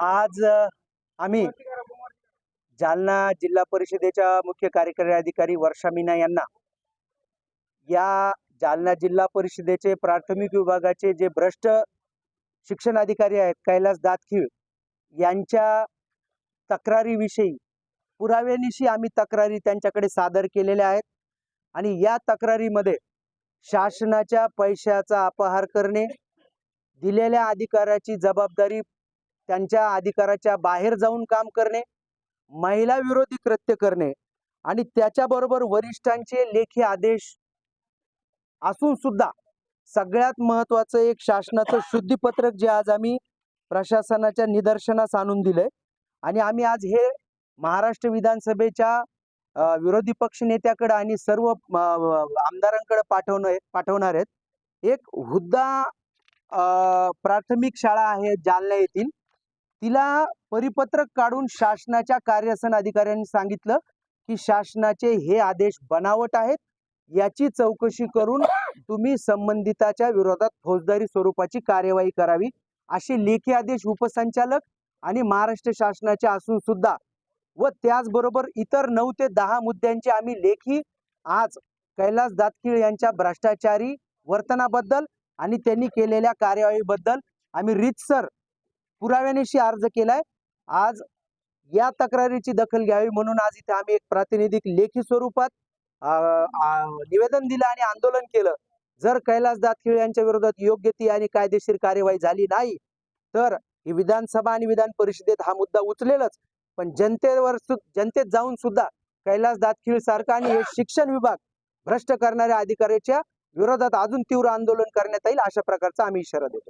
आज आम्ही जालना जिल्हा परिषदेच्या मुख्य कार्यकारी अधिकारी वर्षा मीना यांना या जालना जिल्हा परिषदेचे प्राथमिक विभागाचे जे भ्रष्ट शिक्षण अधिकारी आहेत कैलास दातखीळ यांच्या तक्रारीविषयी पुराव्यानिशी आम्ही तक्रारी त्यांच्याकडे सादर केलेल्या आहेत आणि या तक्रारीमध्ये शासनाच्या पैशाचा अपहार करणे दिलेल्या अधिकाराची जबाबदारी त्यांच्या अधिकाराच्या बाहेर जाऊन काम करणे महिला विरोधी कृत्य करणे आणि त्याच्याबरोबर वरिष्ठांचे लेखी आदेश असून सुद्धा सगळ्यात महत्वाचं एक शासनाचं शुद्धीपत्रक जे आज आम्ही प्रशासनाच्या निदर्शनास आणून दिलंय आणि आम्ही आज हे महाराष्ट्र विधानसभेच्या विरोधी पक्ष नेत्याकडे आणि सर्व आमदारांकडे पाठवणार पाठवणार आहेत. एक हुद्दा प्राथमिक शाळा आहे जालना येथील. तिला परिपत्रक काढून शासनाच्या कार्यसन अधिकाऱ्यांनी सांगितलं की शासनाचे हे आदेश बनावट आहेत. याची चौकशी करून तुम्ही संबंधिताच्या विरोधात फौजदारी स्वरूपाची कार्यवाही करावी. असे लेखी आदेश उपसंचालक आणि महाराष्ट्र शासनाचे असून सुद्धा व त्याचबरोबर इतर नऊ ते दहा मुद्द्यांचे आम्ही लेखी आज कैलास दातकीळ यांच्या भ्रष्टाचारी वर्तनाबद्दल आणि त्यांनी केलेल्या कार्यवाहीबद्दल आम्ही रितसर पुराव्यानिशी अर्ज केलाय. आज या तक्रारीची दखल घ्यावी म्हणून आज इथे आम्ही एक प्रातिनिधिक लेखी स्वरूपात निवेदन दिलं आणि आंदोलन केलं. जर कैलास दातखिळ यांच्या विरोधात योग्य ती आणि कायदेशीर कार्यवाही झाली नाही तर ही विधानसभा आणि विधान परिषदेत हा मुद्दा उचलेलच. पण जनतेवर जनतेत जाऊन सुद्धा कैलास दातखिळ सारखा आणि हे शिक्षण विभाग भ्रष्ट करणाऱ्या अधिकाऱ्याच्या विरोधात अजून तीव्र आंदोलन करण्यात येईल अशा प्रकारचा आम्ही इशारा देतो.